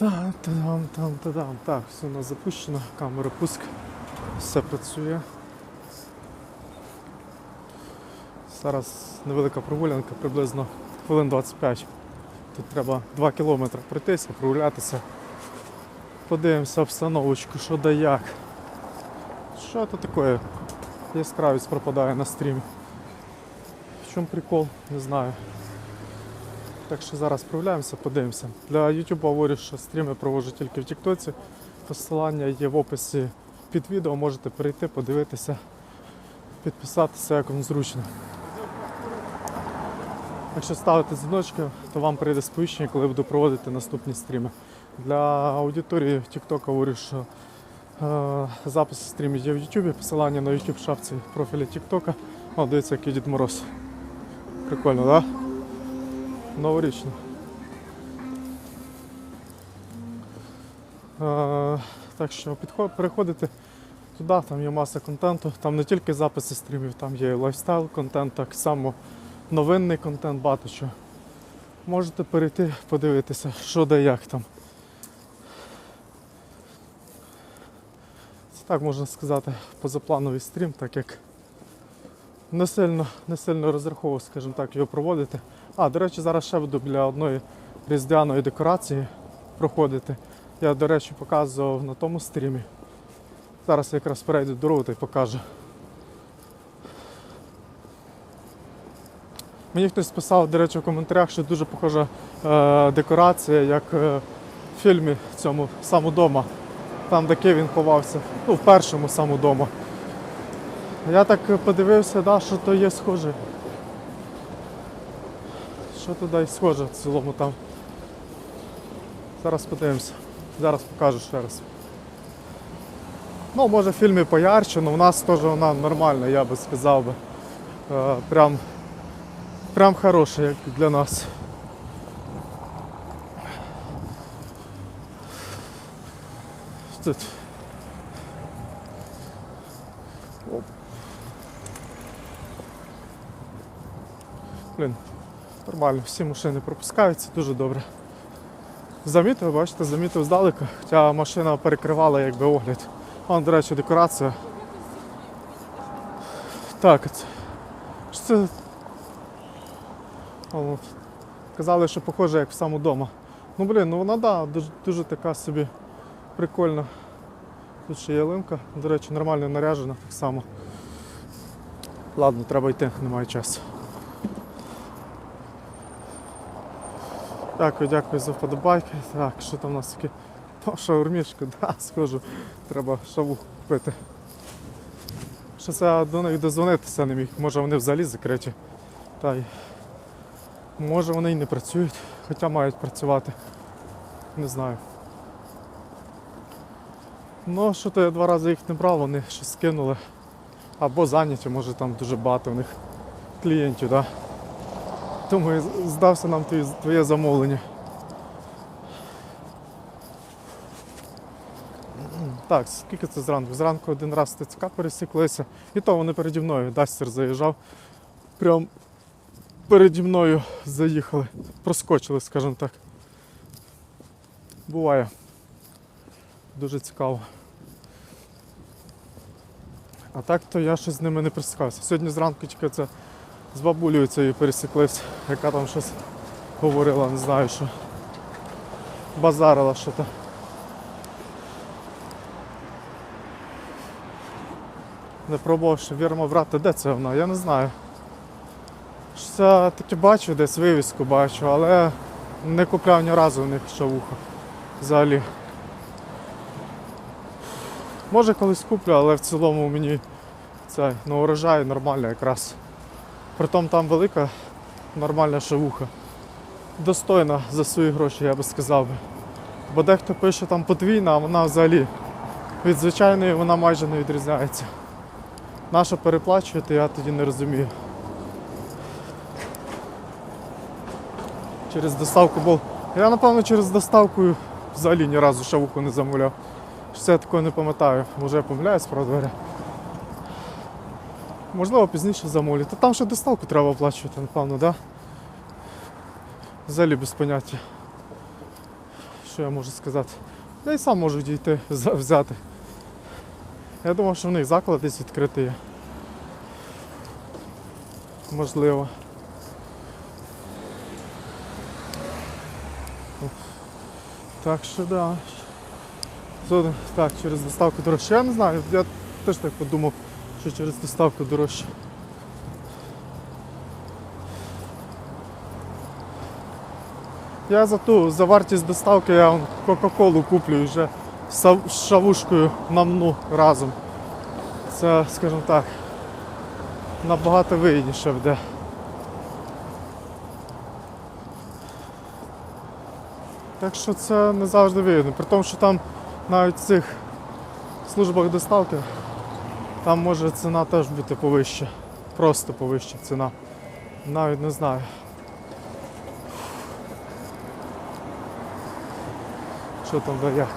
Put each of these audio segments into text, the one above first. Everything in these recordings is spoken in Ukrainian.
Та там, там, та там. Так, все у нас запущено, камера пуск, все працює. Зараз невелика прогулянка, приблизно хвилин 25. Тут треба 2 кілометри пройтися, прогулятися. Подивимося обстановочку, що да як. Що це таке? Яскравість пропадає на стрімі. В чому прикол? Не знаю. Так що зараз справляємося, подивимося. Для YouTube говорю, що стріми проводжу тільки в Тіктоці. Посилання є в описі під відео, можете перейти, подивитися, підписатися, як вам зручно. Якщо ставите дзвіночки, то вам прийде сповіщення, коли буду проводити наступні стріми. Для аудиторії TikTok говорю, що е, запис стрімів є в YouTube, посилання на YouTube шапці профіля TikTok. О, дивіться, який Дід Мороз. Прикольно, так? Да? Новорічно. Е, так що підход, переходите туди, там є маса контенту. Там не тільки записи стрімів, там є лайфстайл контент, так само новинний контент, багато чого. Можете перейти, подивитися, що де як там. Це так можна сказати, позаплановий стрім, так як не сильно, не сильно розраховував, скажімо так, його проводити. А, до речі, зараз ще буду біля одної різдвяної декорації проходити. Я, до речі, показував на тому стрімі. Зараз якраз перейду дорогу та й покажу. Мені хтось писав, до речі, в коментарях, що дуже похожа е, декорація, як е, в фільмі цьому «Самодома». Там, де Кевін ховався, ну, в першому самодома. Я так подивився, да, що то є схоже. Що туди схоже в цілому там. Зараз подивимося. Зараз покажу ще раз. Ну, може в фільмі поярче, але в нас теж вона нормальна, я би сказав би. Е, прям, прям хороша, як для нас. Тут. Оп. Нормально, всі машини пропускаються, дуже добре. Замітив, бачите, замітив здалека, хоча машина перекривала якби огляд. Вон, до речі, декорація. Так, це. О. Казали, що похоже як в саму дома. Ну блін, ну вона да, дуже, дуже така собі прикольна. Тут ще ялинка, до речі, нормально наряжена так само. Ладно, треба йти, немає часу. Дякую, дякую за вподобайки. Так, що там у нас таке? О, шаурмішка, да, схожу. Треба шавуху купити. Що це до них дозвонитися не міг. Може вони взагалі закриті. Та й може вони й не працюють, хоча мають працювати. Не знаю. Ну, що то я два рази їх не брав, вони щось скинули. Або зайняті, може там дуже багато в них клієнтів, да? Тому і здався нам твоє, замовлення. Так, скільки це зранку? Зранку один раз ТЦК пересіклися, і то вони переді мною. Дастер заїжджав. Прям переді мною заїхали. Проскочили, скажімо так. Буває. Дуже цікаво. А так то я щось з ними не присікався. Сьогодні зранку тільки це з бабулею цією пересіклись, яка там щось говорила, не знаю що. Базарила що то. Не пробував ще вірмо брати, де це вона, я не знаю. Що Це таки бачу, десь вивіску бачу, але не купляв ні разу в них шавуху. Взагалі. Може колись куплю, але в цілому мені це на урожай нормально якраз. Притом там велика нормальна шавуха. Достойна за свої гроші, я би сказав. Бо дехто пише там подвійна, а вона взагалі від звичайної вона майже не відрізняється. Нащо переплачувати, я тоді не розумію. Через доставку був. Я напевно через доставку взагалі ні разу шавуху не замовляв. Що я не пам'ятаю. Може я помиляюсь про двері. Можливо, пізніше замовлю. Та там ще доставку треба оплачувати, напевно? Да? Взагалі без поняття. що я можу сказати? Я і сам можу дійти взяти. Я думав, що в них заклад десь відкритий. Можливо. Так що да. Так, через доставку дорожче. Я не знаю, я теж так подумав, що через доставку дорожче. Я за ту, за вартість доставки я Кока-Колу куплю вже з шавушкою намну разом. Це, скажімо так, набагато вигідніше буде. Так що це не завжди вигідно. При тому, що там навіть в цих службах доставки там може ціна теж бути повища. Просто повища ціна. Навіть не знаю. Що там да як.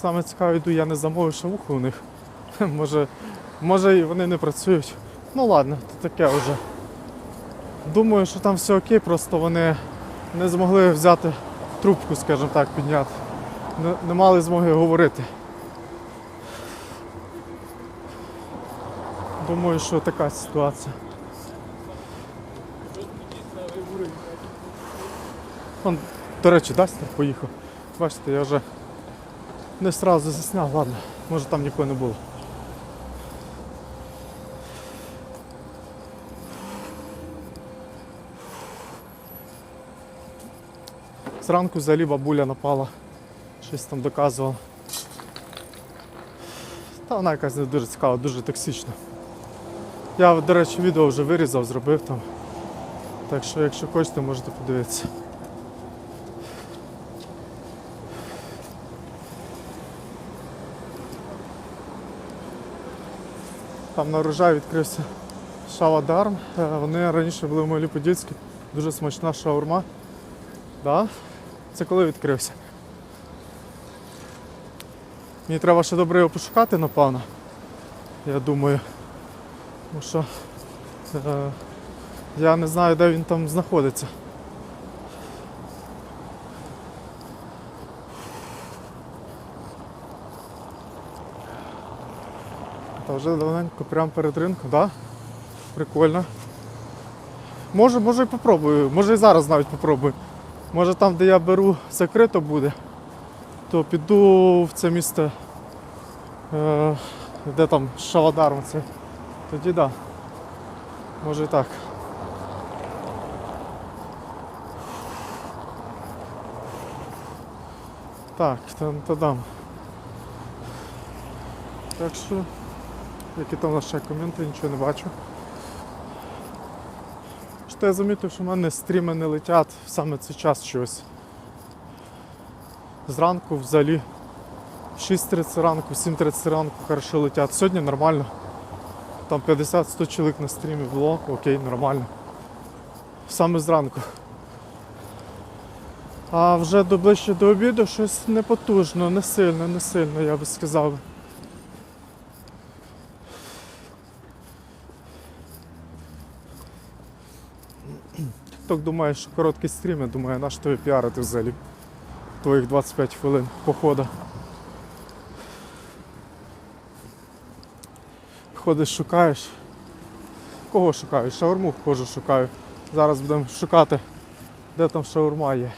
Саме цікаве йду, я не замовив ще шавуху у них. Може, може і вони не працюють. Ну ладно, то таке вже. Думаю, що там все окей, просто вони не змогли взяти трубку, скажімо так, підняти. Не, не мали змоги говорити. Думаю, що така ситуація. Он, до речі, Дастер поїхав. Бачите, я вже не одразу засняв, ладно, може там нікого не було. Зранку взагалі бабуля напала, щось там доказувала. Та вона якась не дуже цікава, дуже токсична. Я, до речі, відео вже вирізав, зробив там. Так що, якщо хочете, можете подивитися. Там на урожай відкрився Шавадарм. Е, Вони раніше були в Малі-Подільській. Дуже смачна шаурма. Да? Це коли відкрився? Мені треба ще добре його пошукати, напевно. Я думаю. Тому що е, я не знаю, де він там знаходиться. Та вже давненько прямо перед ринком, так? Да? Прикольно. Може, може і попробую, може і зараз навіть попробую. Може там, де я беру, закрито буде, то піду в це місто, е, де там Шавадарм це. Тоді да. Може і так. Так, там та дам. Так що, які там ще коменти, нічого не бачу. Що я замітив, що в мене стріми не летять саме цей час щось. Зранку взагалі 6.30 ранку, 7.30 ранку хорошо летять. Сьогодні нормально. Там 50-100 чоловік на стрімі було, окей, нормально. Саме зранку. А вже до ближче до обіду щось не потужно, не сильно, не сильно, я би сказав. Так думаю, що короткий стрім, я думаю, наш тобі піарити взагалі. Твоїх 25 хвилин походу. Ходиш, шукаєш. Кого шукаю? Шаурму хожу, шукаю. Зараз будемо шукати, де там шаурма є.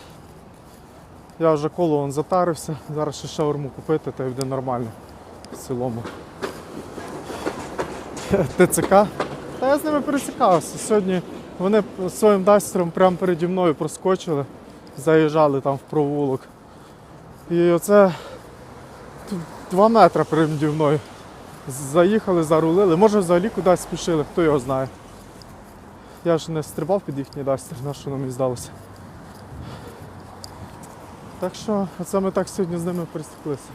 Я вже коло вон затарився, зараз ще шаурму купити, та й буде нормально в цілому. ТЦК. Та я з ними пересікався. Сьогодні вони своїм дастером прямо переді мною проскочили, заїжджали там в провулок. І оце тут два метри переді мною. Заїхали, зарулили. Може взагалі кудись спішили, хто його знає. Я ж не стрибав під їхній дастер, на що мені здалося. Так що, оце ми так сьогодні з ними пересіклися.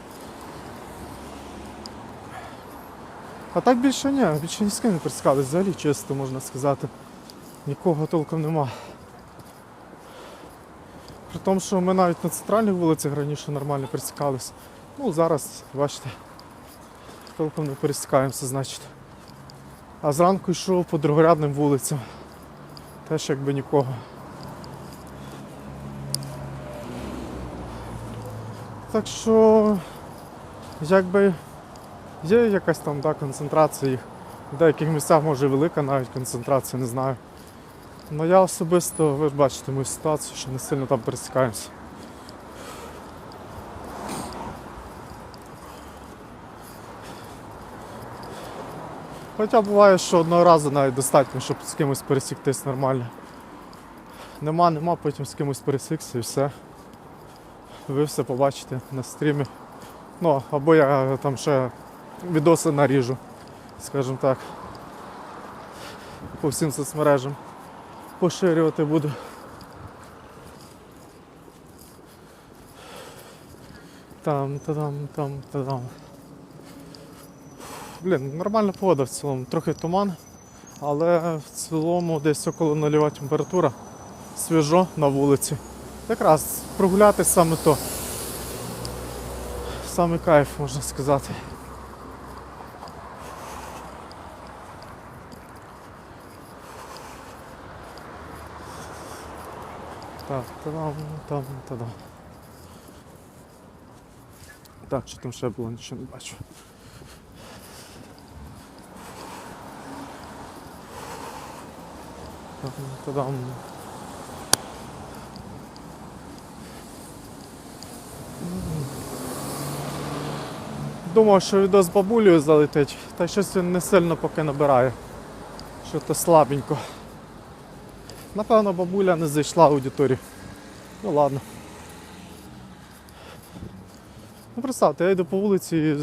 А так більше ні, більше ні з ким не пересікались, взагалі чисто можна сказати. Нікого толком нема. При тому, що ми навіть на центральних вулицях раніше нормально пересікались. Ну зараз, бачите, толком не пересікаємося, значить. А зранку йшов по другорядним вулицям. Теж якби нікого. Так що, якби є якась там да, концентрація їх. В деяких місцях може велика навіть концентрація, не знаю. Ну я особисто, ви бачите мою ситуацію, що не сильно там пересікаємося. Хоча буває, що одного разу навіть достатньо, щоб з кимось пересіктись нормально. Нема, нема, потім з кимось пересікся і все. Ви все побачите на стрімі. Ну, або я там ще відоси наріжу, скажімо так. По всім соцмережам поширювати буду. Там, та там, там, та там. Блін, нормальна погода в цілому, трохи туман, але в цілому десь около нульова температура. Свіжо на вулиці. Якраз прогулятись саме то. Саме кайф, можна сказати. Та-дам, там, та-дам. Так, що там ще було, нічого не бачу. Там, та-дам. Думав, що відео з бабулею залетить, та щось він не сильно поки набирає. Що то слабенько. Напевно, бабуля не зайшла аудиторію. Ну ладно. Ну представте, я йду по вулиці, і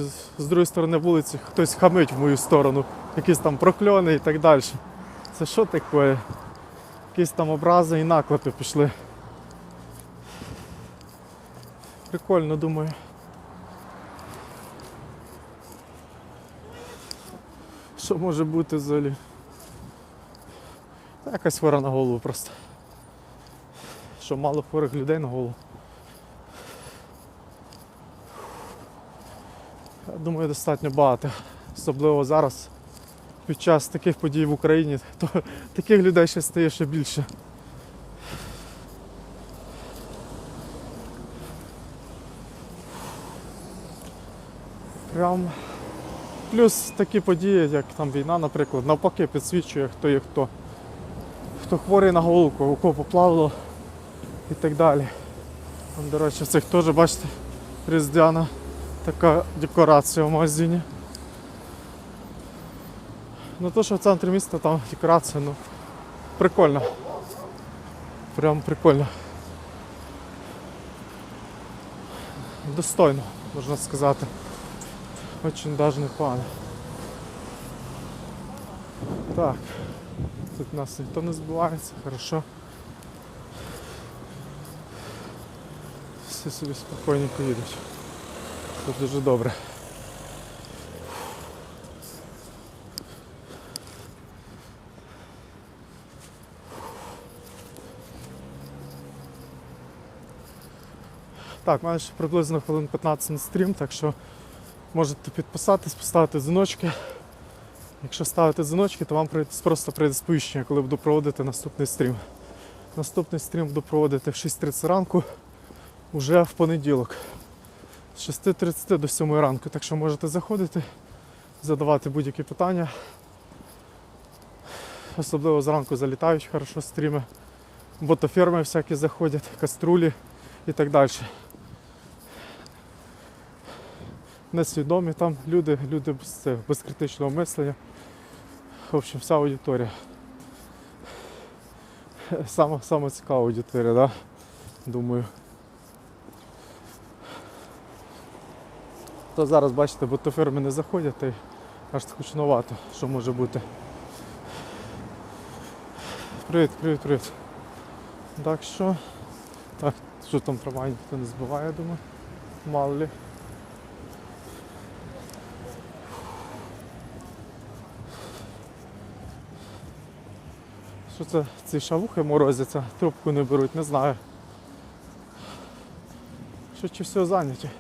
з другої сторони вулиці хтось хамить в мою сторону, якісь там прокльони і так далі. Це що таке? Якісь там образи і наклепи пішли. Прикольно, думаю. Що може бути взагалі? Якась хвора на голову просто. Що мало хворих людей на голову. Я думаю, достатньо багато. Особливо зараз, під час таких подій в Україні, то таких людей ще стає ще більше. Прям плюс такі події, як там війна, наприклад, навпаки підсвічує, хто є хто. Хто хворий на голову, у кого поплавило і так далі. Там, до речі, цих теж, бачите, різдвяна така декорація в магазині. Ну то, що в центрі міста там декорація, ну прикольно. Прям прикольно. Достойно, можна сказати. Очень даже непогано. Так. Тут нас ніхто не збивається, хорошо. Всі собі спокійненько їдуть. Це дуже добре. Так, мене ще приблизно хвилин 15 на стрім, так що можете підписатись, поставити дзвіночки. Якщо ставите дзвіночки, то вам просто прийде сповіщення, коли буду проводити наступний стрім. Наступний стрім буду проводити в 6.30 ранку, уже в понеділок. З 6.30 до 7 ранку. Так що можете заходити, задавати будь-які питання. Особливо зранку залітають хорошо стріми. Ботоферми всякі заходять, каструлі і так далі. Несвідомі там люди, люди це, без критичного мислення. В общем, вся аудиторія. Саме, саме цікава аудиторія, да? думаю. То зараз, бачите, ботоферми не заходять, й аж скучновато, що може бути. Привіт, привіт, привіт. Так що. Так, що там трамвай ніхто не збиває, думаю. Мало ли. Що це ці шавухи морозяться, трубку не беруть, не знаю. Що чи все зайняті.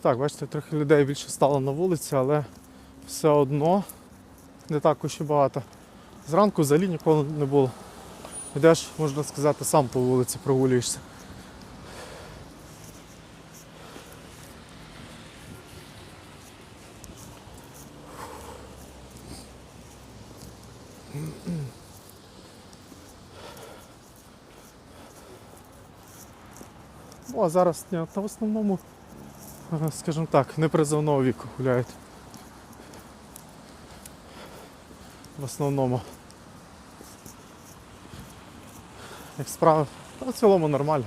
Так, бачите, трохи людей більше стало на вулиці, але все одно не так уж і багато. Зранку взагалі нікого не було. Йдеш, можна сказати, сам по вулиці прогулюєшся. Ну, а зараз ні, та в основному, е, скажімо так, непризовного віку гуляють. В основному. Як справи, та в цілому нормально.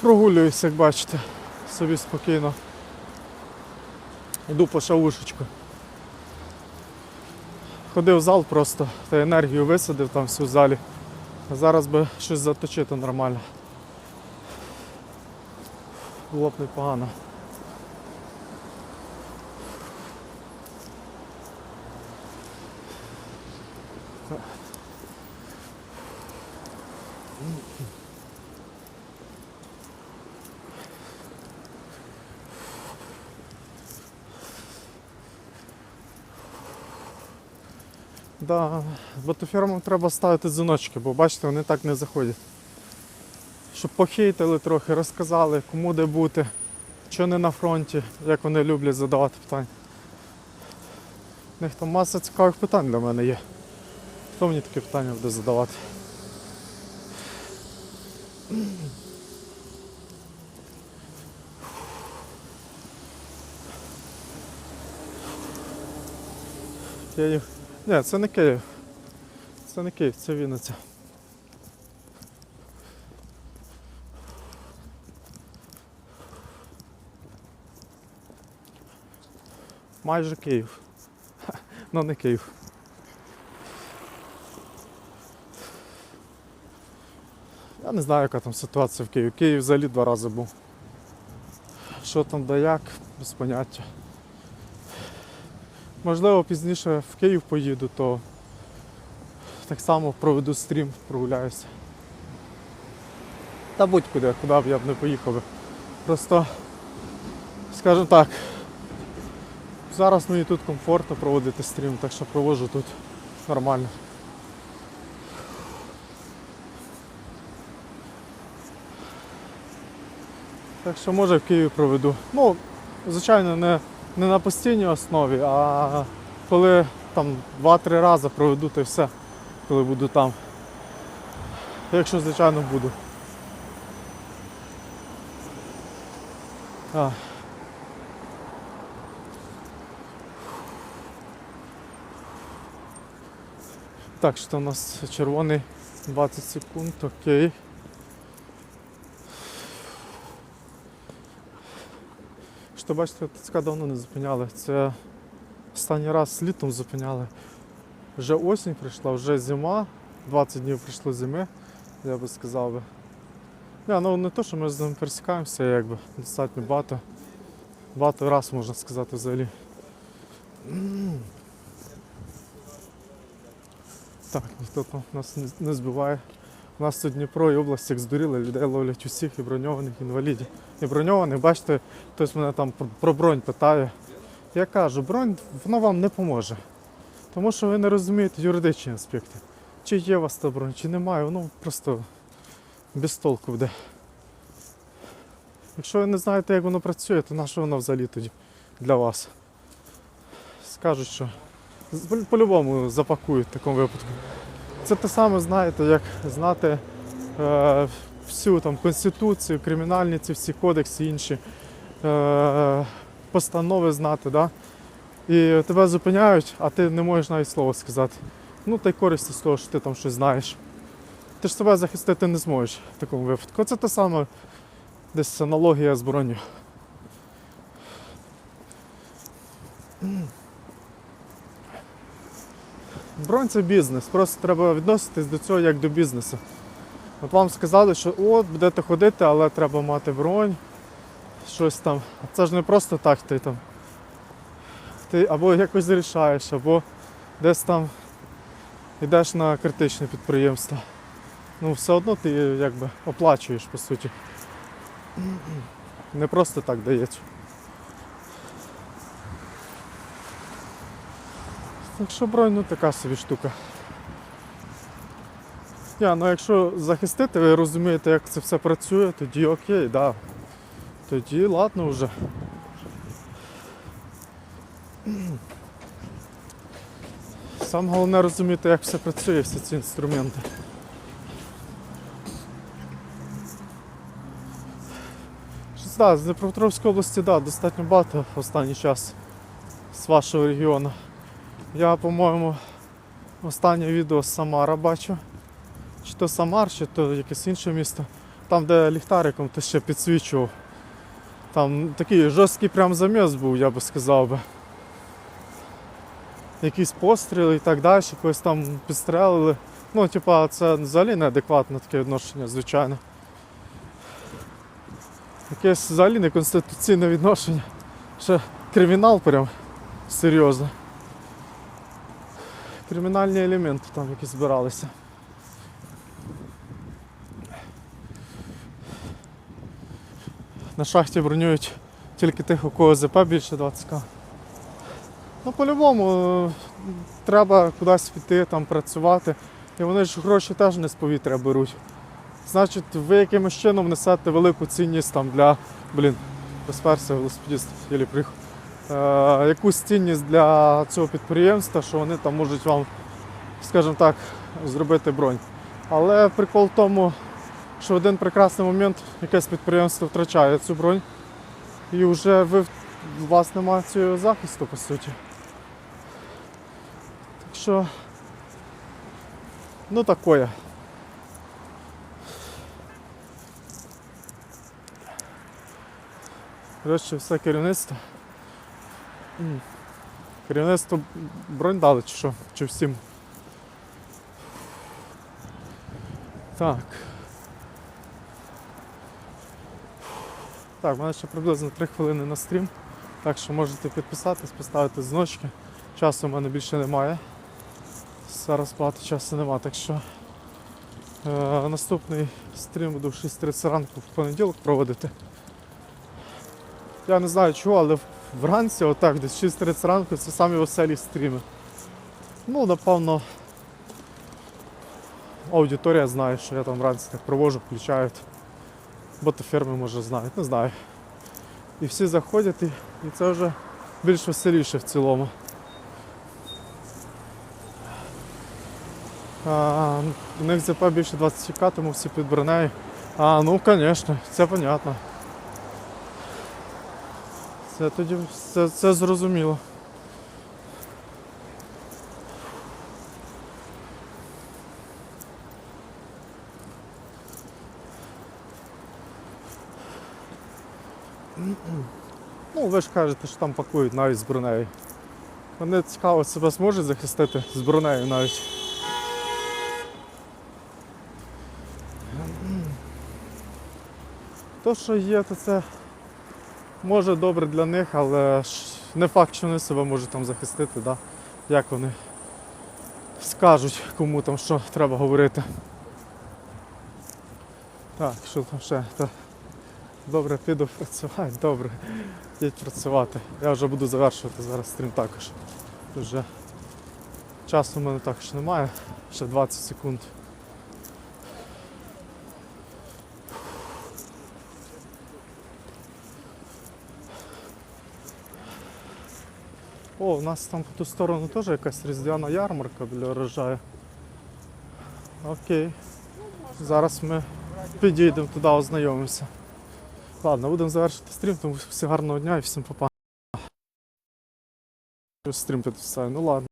Прогулююсь, як бачите, собі спокійно. Йду по шаушечку. Ходив в зал просто та енергію висадив там всю залі. А зараз би щось заточити нормально. Було б непогано. Да, ботофермам треба ставити дзвіночки, бо бачите, вони так не заходять. Щоб похейтили трохи, розказали, кому де бути, що не на фронті, як вони люблять задавати питання. У них там маса цікавих питань для мене є. Хто мені такі питання буде задавати? Київ. Ні, це не Київ. Це не Київ, це Вінниця. Майже Київ. Ну не Київ. Я не знаю, яка там ситуація в Києві. Київ взагалі два рази був. Що там да як, без поняття. Можливо, пізніше в Київ поїду, то так само проведу стрім, прогуляюся. Та будь-куди, куди б я б не поїхав. Просто, скажімо так, зараз мені тут комфортно проводити стрім, так що проводжу тут нормально. Так що може в Києві проведу. Ну, звичайно, не, не на постійній основі, а коли там 2-3 рази проведу, то все, коли буду там. Якщо, звичайно, буду. А. Так, що у нас червоний 20 секунд, окей. Що бачите, ТЦК давно не зупиняли. Це останній раз літом зупиняли. Вже осінь прийшла, вже зима, 20 днів прийшло зими, я би сказав би. Не, ну не то, що ми з ними пересікаємося, якби достатньо багато. Багато раз можна сказати взагалі. Так, ніхто там нас не збиває. У нас тут Дніпро і область як здуріли, людей ловлять усіх і броньованих, інвалідів. І броньованих, бачите, хтось мене там про бронь питає. Я кажу, бронь воно вам не поможе. Тому що ви не розумієте юридичні аспекти. Чи є у вас та бронь, чи немає, воно просто без толку буде. Якщо ви не знаєте, як воно працює, то на що воно взагалі тоді для вас? Скажуть, що по-любому запакують в такому випадку. Це те саме, знаєте, як знати е, всю там конституцію, кримінальні ці всі кодекси, інші е, постанови знати, да? і тебе зупиняють, а ти не можеш навіть слова сказати. Ну та й користі з того, що ти там щось знаєш. Ти ж себе захистити не зможеш в такому випадку. Це те саме десь аналогія з броню. Бронь це бізнес, просто треба відноситись до цього як до бізнесу. От вам сказали, що от будете ходити, але треба мати бронь, щось там. Це ж не просто так ти там. Ти або якось рішаєш, або десь там йдеш на критичне підприємство. Ну, все одно ти якби оплачуєш по суті. Не просто так дається. Так що бронь, ну така собі штука. Я, ну якщо захистити, ви розумієте, як це все працює, тоді окей, да. Тоді ладно вже. Саме головне розуміти, як все працює, всі ці інструменти. Щось, да, з Дніпропетровської області, да, достатньо багато в останній час з вашого регіону. Я, по-моєму, останнє відео з Самара бачу. Чи то Самар, чи то якесь інше місто. Там, де ліхтариком ти ще підсвічував. Там такий жорсткий прям заміс був, я би сказав би. Якісь постріли і так далі, когось там підстрелили. Ну, типа, це взагалі неадекватне таке відношення, звичайно. Якесь взагалі неконституційне відношення. Ще кримінал прям серйозно. Кримінальні елементи там якісь збиралися. На шахті бронюють тільки тих, у кого ЗП більше 20к. Ну, по-любому, е, треба кудись піти, там працювати. І вони ж гроші теж не з повітря беруть. Значить, ви якимось чином несете велику цінність там для, блін, розперся велосипедист, єлі приїхав. Е, якусь цінність для цього підприємства, що вони там можуть вам, скажімо так, зробити бронь. Але прикол в тому, що в один прекрасний момент якесь підприємство втрачає цю бронь, і вже ви, у вас немає цього захисту, по суті. Так що, ну такое. Коротше, все керівництво. Керівництво бронь дали чи що? Чи всім? Так. Так, в мене ще приблизно 3 хвилини на стрім. Так що можете підписатись, поставити дзвіночки. Часу в мене більше немає. Зараз багато часу немає, так що е, наступний стрім буду в 6.30 ранку в понеділок проводити. Я не знаю чого, але вранці, отак, десь 6.30 ранку, це самі веселі стріми. Ну, напевно, аудиторія знає, що я там вранці так провожу, включають. Ботоферми, може, знають, не знаю. І всі заходять, і, і це вже більш веселіше в цілому. А, у них ЗП більше 20к, тому всі під. А, ну звісно, це понятно. Це тоді це, це зрозуміло. Ну, ви ж кажете, що там пакують навіть з бронею. Вони цікаво себе зможуть захистити з бронею навіть. То, що є, то це може добре для них, але не факт, що вони себе можуть там захистити, да? як вони скажуть, кому там що треба говорити. Так, що там ще? Та, добре, піду працювати, добре. Їдь працювати. Я вже буду завершувати зараз стрім також. Вже часу в мене також немає, ще 20 секунд. О, у нас там по ту сторону теж якась різдвяна ярмарка біля урожаю. Окей. Зараз ми підійдемо туди, ознайомимося. Ладно, будемо завершити стрім, тому всім гарного дня і всім па-па. Стрім підписаю, ну ладно.